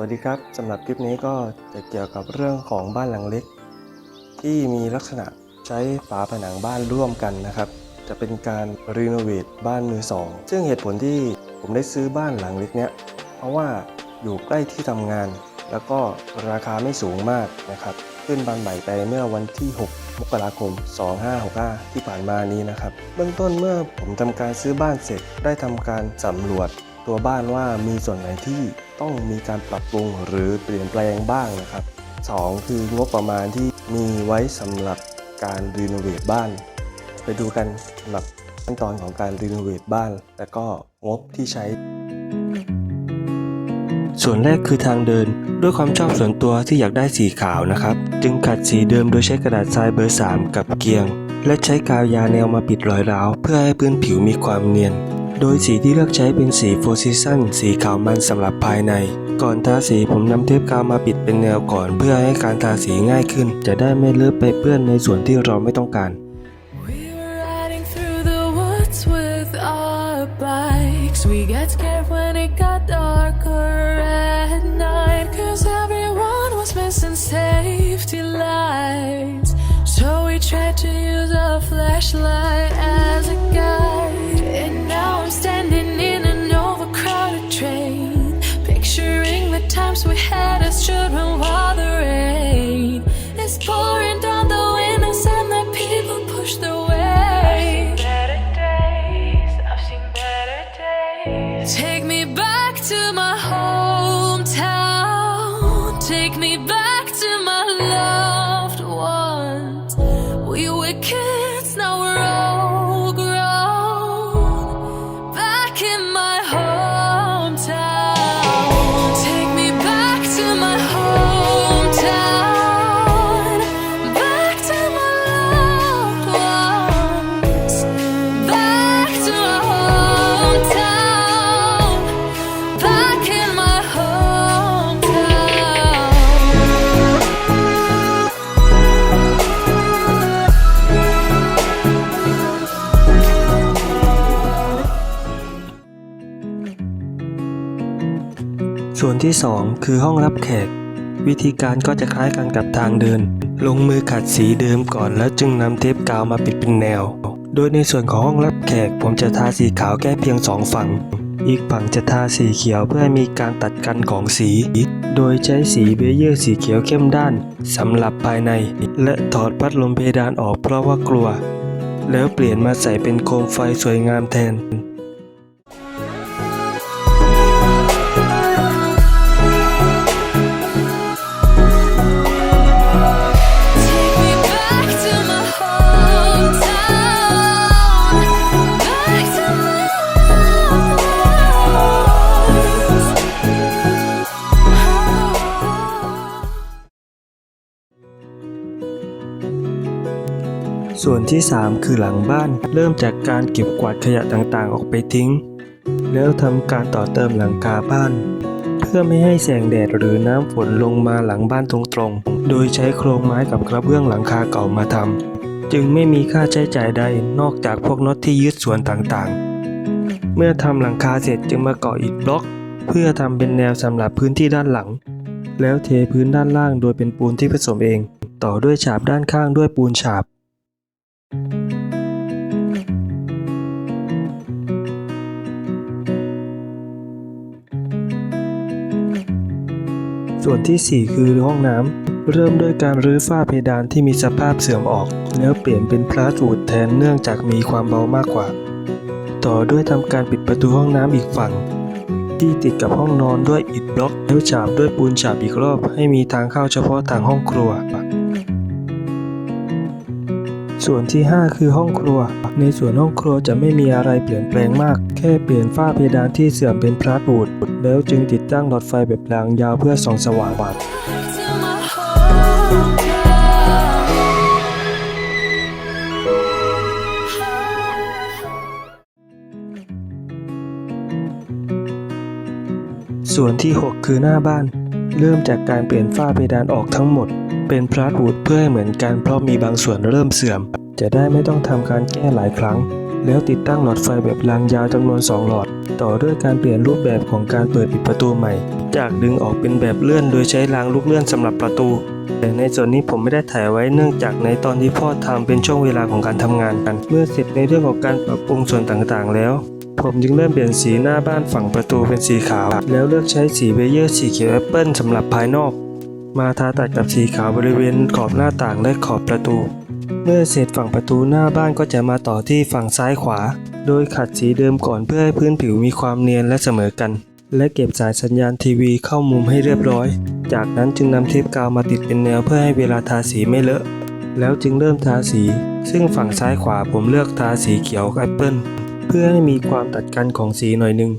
วัสดีครับสำหรับคลิปนี้ก็จะเกี่ยวกับเรื่องของบ้านหลังเล็ก ที่มีลักษณะใช้ฝาผนังบ้านร่วมกันนะครับ จะเป็นการรีโนเวทบ้านมือสองซึ่งเหตุผลที่ผมได้ซื้อบ้านหลังเล็กเนี้ยเพราะว่าอยู่ใกล้ที่ทำงาน แล้วก็ราคาไม่สูงมากนะครับ ขึ้นบานใหม่ไปเมื่อวันที่ 6 มกราคม 2565 ที่ผ่านมานี้นะครับ เบื้องต้นเมื่อผมทำการซื้อบ้านเสร็จได้ทำการสำรวจ ตัวบ้านว่ามีส่วนไหนที่ต้องมีการปรับปรุงหรือเปลี่ยนแปลงบ้างนะครับ 2 คืองบประมาณที่มีไว้สำหรับการรีโนเวทบ้าน ไปดูกันสำหรับขั้นตอนของการรีโนเวทบ้าน และก็งบที่ใช้ ส่วนแรกคือทางเดิน ด้วยความชอบส่วนตัวที่อยากได้สีขาวนะครับ จึงขัดสีเดิมโดยใช้กระดาษทรายเบอร์ 3 กับเกียง และใช้กาวยาแนวมาปิดรอยร้าว เพื่อให้พื้นผิวมีความเนียน โดยสีที่เลือกใช้เป็นสีโฟซิซันสีขาวมันสำหรับภายใน ก่อนทาสีผมนำเทปกาวมาปิดเป็นแนวก่อน เพื่อให้การทาสีง่ายขึ้น จะได้ไม่เลือะไปเปื้อนในส่วนที่เราไม่ต้องการ flashlight we had as children while the rain is pouring down the windows and the people push their way. I've seen better days. I've seen better days. Take me back to my hometown. Take me back to my loved ones. We were kids, วนที่ 2 คือห้องรับแขก วิธีการก็จะคล้ายกันกับทางเดิน ลงมือขัดสีเดิมก่อนแล้วจึงนำเทปกาวมาปิดเป็นแนว โดยในส่วนของห้องรับแขก ผมจะทาสีขาวแก้เพียงสองฝั่ง อีกฝั่งจะทาสีเขียวเพื่อมีการตัดกันของสี โดยใช้สีเบเยอร์สีเขียวเข้มด้านสำหรับภายใน และถอดพัดลมเพดานออกเพราะว่ากลัว แล้วเปลี่ยนมาใส่เป็นโคมไฟสวยงามแทน ส่วนที่ 3 คือหลังบ้าน เริ่มจากการเก็บกวาดขยะต่างๆ ออกไปทิ้ง แล้วทำการต่อเติมหลังคาบ้าน เพื่อไม่ให้แสงแดดหรือน้ำฝนลงมาหลังบ้านตรงๆ โดยใช้โครงไม้กับกระเบื้องหลังคาเก่ามาทำจึงไม่มีค่าใช้จ่ายใดนอกจากพวกน็อตที่ยึดส่วนต่างๆ เมื่อทำหลังคาเสร็จจึงมากาะอิฐบล็อก เพื่อทำเป็นแนวสำหรับพื้นที่ด้านหลัง แล้วเทพื้นด้านล่างโดยเป็นปูนที่ผสมเอง ต่อด้วยฉาบด้านข้างด้วยปูนฉาบ ส่วนที่ 4 คือห้องน้ำ เริ่มด้วยการรื้อฝ้าเพดานที่มีสภาพเสื่อมออก แล้วเปลี่ยนเป็นพลาสตูดแทนเนื่องจากมีความเบามากกว่า ต่อด้วยทำการปิดประตูห้องน้ำอีกฝั่ง ที่ติดกับห้องนอนด้วยอิฐบล็อกแล้วฉาบด้วยปูนฉาบอีกรอบ ให้มีทางเข้าเฉพาะทางห้องครัว ส่วนที่ 5 คือห้องครัว ในส่วนห้องครัวจะไม่มีอะไรเปลี่ยนแปลงมาก แค่เปลี่ยนฝ้าเพดานที่เสื่อมเป็นพลาสตูดแล้วจึงติดตั้งหลอดไฟแบบรางยาวเพื่อส่องสว่างส่วนที่ 6 คือหน้าบ้าน เริ่มจากการเปลี่ยนฝ้าเพดานออกทั้งหมด เป็นพลาสตูดเพื่อให้เหมือนกันเพราะมีบางส่วนเริ่มเสื่อม จะได้ไม่ต้องทำการแก้หลายครั้ง แล้วติดตั้งหลอดไฟแบบรางยาวจำนวน 2 หลอด ต่อด้วยการเปลี่ยนรูปแบบของการเปิดปิดประตูใหม่ จากดึงออกเป็นแบบเลื่อนโดยใช้รางลูกเลื่อนสำหรับประตู แต่ในส่วนนี้ผมไม่ได้ถ่ายไว้เนื่องจากในตอนที่พ่อทำเป็นช่วงเวลาของการทำงานกัน เมื่อเสร็จในเรื่องของการปรับปรุงส่วนต่างๆ แล้วผมจึงเริ่มเปลี่ยนสีหน้าบ้านฝั่งประตูเป็นสีขาว แล้วเลือกใช้สีเบเยอร์สีเขียวแอปเปิลสำหรับภายนอก มาทาตัดกับสีขาวบริเวณขอบหน้าต่างและขอบประตู เมื่อเสร็จฝั่งประตูหน้าบ้านก็จะมาต่อที่ฝั่งซ้ายขวา โดยขัดสีเดิมก่อนเพื่อให้พื้นผิวมีความเนียนและเสมอกัน และเก็บสายสัญญาณทีวีเข้ามุมให้เรียบร้อย จากนั้นจึงนำเทปกาวมาติดเป็นแนวเพื่อให้เวลาทาสีไม่เลอะ แล้วจึงเริ่มทาสี ซึ่งฝั่งซ้ายขวาผมเลือกทาสีเขียวแอปเปิลเพื่อให้มีความตัดกันของสีหน่อยนึง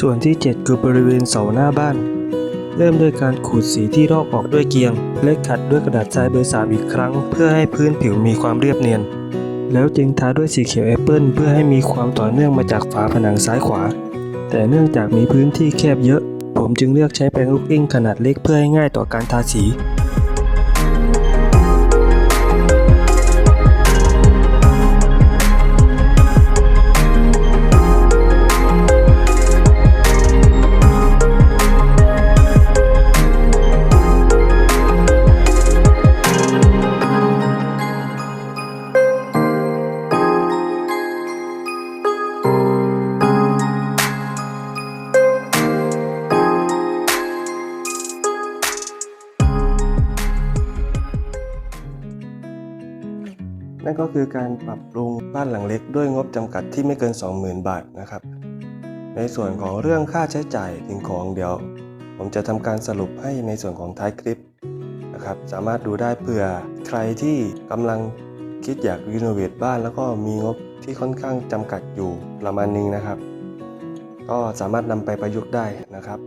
ส่วนที่ 7 คือบริเวณเสาหน้าบ้าน เริ่มด้วยการขูดสีที่รอบออกด้วยเกียง และขัดด้วยกระดาษทรายเบอร์3อีกครั้ง เพื่อให้พื้นผิวมีความเรียบเนียน แล้วจึงทาด้วยสีเขียวแอปเปิลเพื่อให้มีความต่อเนื่องมาจากฝาผนังซ้ายขวา แต่เนื่องจากมีพื้นที่แคบเยอะ ผมจึงเลือกใช้แปรงลูกอิ้งขนาดเล็กเพื่อให้ง่ายต่อการทาสี นั่นก็คือการปรับปรุงบ้านหลังเล็กด้วยงบจำกัดที่ไม่เกิน 20,000 บาทนะครับ ในส่วนของเรื่องค่าใช้จ่ายสิ่งของเดี๋ยว ผมจะทำการสรุปให้ในส่วนของท้ายคลิปนะครับสามารถดูได้เผื่อใครที่กำลังคิดอยากรีโนเวทบ้านแล้วก็มีงบที่ค่อนข้างจำกัดอยู่ประมาณนึงนะครับ ก็สามารถนำไปประยุกต์ได้นะครับ